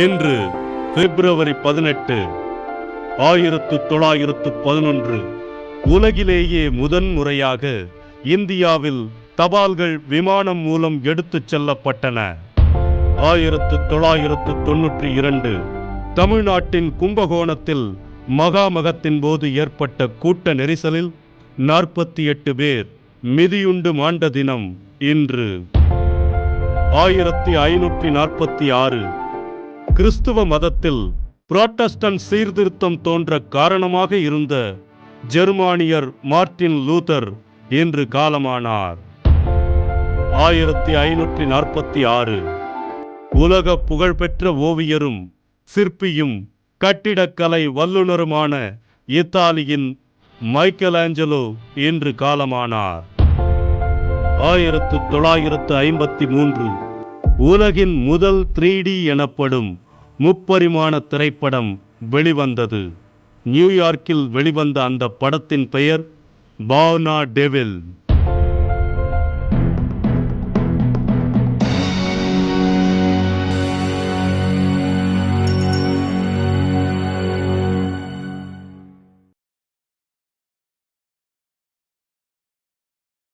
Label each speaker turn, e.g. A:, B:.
A: இன்று பிப்ரவரி பதினெட்டு ஆயிரத்து தொள்ளாயிரத்து பதினொன்று. உலகிலேயே முதன் முறையாக இந்தியாவில் தபால்கள் விமானம் மூலம் எடுத்துச் செல்லப்பட்டன. ஆயிரத்து தொள்ளாயிரத்து தொன்னூற்றி இரண்டு தமிழ்நாட்டின் கும்பகோணத்தில் மகாமகத்தின் போது ஏற்பட்ட கூட்ட நெரிசலில் நாற்பத்தி எட்டு பேர் மிதியுண்டு மாண்ட தினம் இன்று. ஆயிரத்தி ஐநூற்றி நாற்பத்தி ஆறு கிறிஸ்துவ மதத்தில் புராட்டஸ்டன் சீர்திருத்தம் தோன்ற காரணமாக இருந்த ஜெர்மானியர் மார்ட்டின் லூதர் இன்று காலமானார். ஆயிரத்தி ஐநூற்றி நாற்பத்தி ஆறு. உலக புகழ்பெற்ற ஓவியரும் சிற்பியும் கட்டிடக்கலை வல்லுனருமான இத்தாலியின் மைக்கேல் ஆஞ்சலோ இன்று காலமானார். ஆயிரத்து தொள்ளாயிரத்து ஐம்பத்தி மூன்று. உலகின் முதல் த்ரீ டி எனப்படும் முப்பரிமாண திரைப்படம் வெளிவந்தது. நியூயார்க்கில் வெளிவந்த அந்த படத்தின் பெயர் பாவ்னா டெவில்.